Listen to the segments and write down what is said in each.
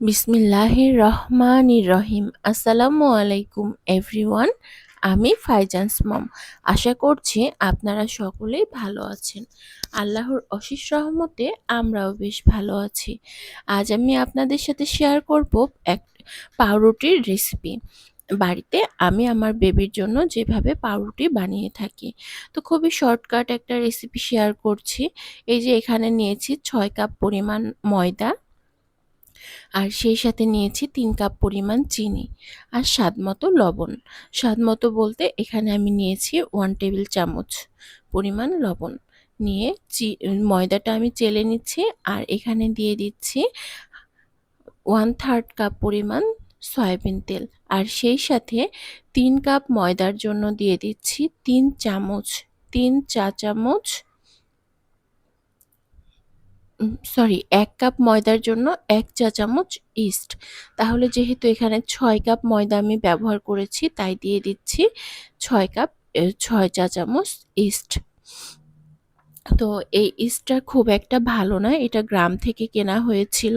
বিসমিল্লাহির রহমানির রহিম আসসালামু আলাইকুম, এভরিওয়ান। আমি ফাইজান্স মম। আশা করছি আপনারা সকলেই ভালো আছেন। আল্লাহর অশেষ রহমতে আমরাও বেশ ভালো আছি। আজ আমি আপনাদের সাথে শেয়ার করব এক পাউরুটির রেসিপি। বাড়িতে আমি আমার বেবির জন্য যেভাবে পাউরুটি বানিয়ে থাকি। তো খুবই শর্টকাট একটা রেসিপি শেয়ার করছি। এই যে এখানে নিয়েছি ছয় কাপ পরিমাণ ময়দা। আর সেই সাথে নিয়েছি তিন কাপ পরিমাণ চিনি আর স্বাদ মতো লবণ। স্বাদ মতো বলতে এখানে আমি নিয়েছি ওয়ান টেবিল চামচ পরিমাণ লবণ। নিয়ে চি, ময়দাটা আমি চেলে নিচ্ছি আর এখানে দিয়ে দিচ্ছি ওয়ান থার্ড কাপ পরিমাণ সয়াবিন তেল। আর সেই সাথে তিন কাপ ময়দার জন্য দিয়ে দিচ্ছি তিন চামচ, তিন চা চামচ সরি এক কাপ ময়দার জন্য এক চা চামচ ইস্ট তাহলে যেহেতু এখানে ছয় কাপ ময়দা আমি ব্যবহার করেছি, তাই দিয়ে দিচ্ছি ছয় কাপ ছয় চা চামচ ইস্ট তো এই ইস্টটা খুব একটা ভালো নয়, এটা গ্রাম থেকে কেনা হয়েছিল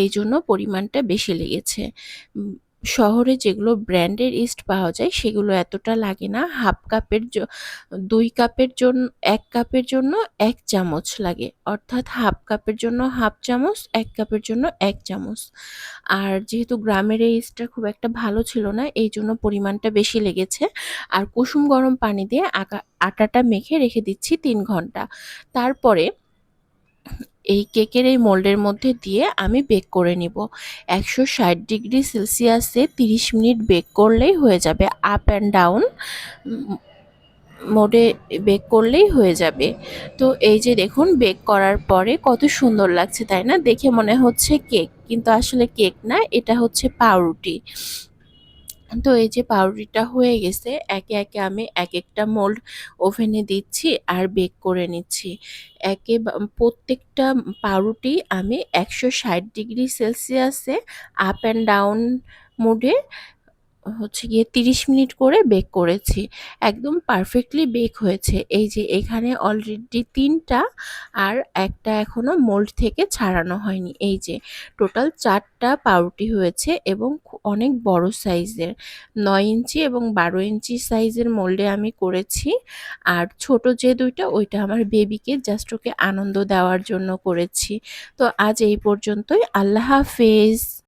এই জন্য পরিমাণটা বেশি লেগেছে। শহরে যেগুলো ব্র্যান্ডের ইস্ট পাওয়া যায়, সেগুলো এতটা লাগে না। হাফ কাপের দুই কাপের জন্য এক কাপের জন্য এক চামচ লাগে। অর্থাৎ হাফ কাপের জন্য হাফ চামচ, এক কাপের জন্য এক চামচ। আর যেহেতু গ্রামের এই ইস্টটা খুব একটা ভালো ছিল না, এই জন্য পরিমাণটা বেশি লেগেছে। আর কুসুম গরম পানি দিয়ে আকা, আটাটা মেখে রেখে দিচ্ছি তিন ঘণ্টা। তারপরে এই কেকের এই মোল্ডের মধ্যে দিয়ে আমি বেক করে নিব। একশো ষাট ডিগ্রি সেলসিয়াসে তিরিশ মিনিট বেক করলেই হয়ে যাবে। আপ অ্যান্ড ডাউন মোডে বেক করলেই হয়ে যাবে। তো এই যে দেখুন, বেক করার পরে কত সুন্দর লাগছে, তাই না? দেখে মনে হচ্ছে কেক, কিন্তু আসলে কেক না, এটা হচ্ছে পাউরুটি। তো এই যে পাউরুটিটা হয়ে গেছে, একে একে আমি এক একটা মোল্ড ওভেনে দিচ্ছি আর বেক করে নিচ্ছি। একে প্রত্যেকটা পাউরুটি আমি একশো ষাট ডিগ্রি সেলসিয়াসে আপ অ্যান্ড ডাউন মোডে হচ্ছে গিয়ে তিরিশ মিনিট করে বেক করেছি। একদম পারফেক্টলি বেক হয়েছে। এই যে এখানে অলরেডি তিনটা আর একটা এখনও মোল্ড থেকে ছাড়ানো হয়নি। এই যে টোটাল চারটা পাউরুটি হয়েছে এবং অনেক বড় সাইজের নয় ইঞ্চি এবং বারো ইঞ্চি সাইজের মোল্ডে আমি করেছি। আর ছোট যে দুইটা, ওইটা আমার বেবিকে জাস্ট ওকে আনন্দ দেওয়ার জন্য করেছি। তো আজ এই পর্যন্তই। আল্লাহ হাফেজ।